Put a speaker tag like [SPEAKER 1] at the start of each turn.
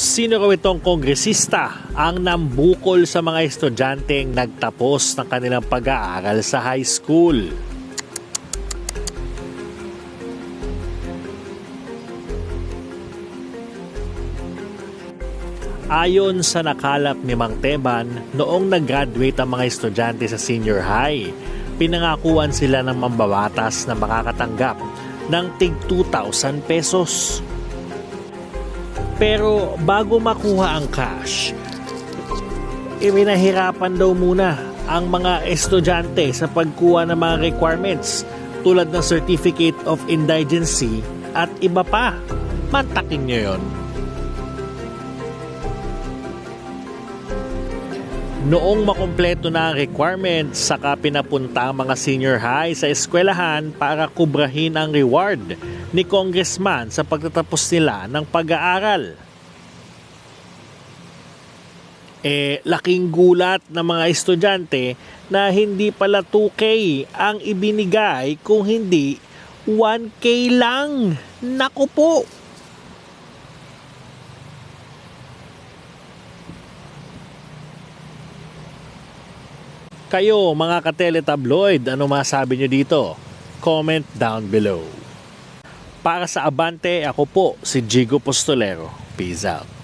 [SPEAKER 1] Sino raw itong kongresista ang nambukol sa mga estudyanteng nagtapos ng kanilang pag-aaral sa high school? Ayon sa nakalap ni Mang Teban, noong nag-graduate ang mga estudyante sa senior high, pinangakuan sila ng mambabatas na makakatanggap ng tig 2,000 pesos. Pero bago makuha ang cash, iminahirapan daw muna ang mga estudyante sa pagkuha ng mga requirements tulad ng Certificate of Indigency at iba pa. Mantakin nyo yon. Noong makumpleto na ang requirements, saka pinapunta ang mga senior high sa eskwelahan para kubrahin ang reward ni congressman sa pagtatapos nila ng pag-aaral. Eh, laking gulat ng mga estudyante na hindi pala 2K ang ibinigay kung hindi 1K lang. Naku po! Kayo mga katele-tabloid, ano masabi nyo dito? Comment down below. Para sa Abante, ako po si Jigo Postolero. Peace out.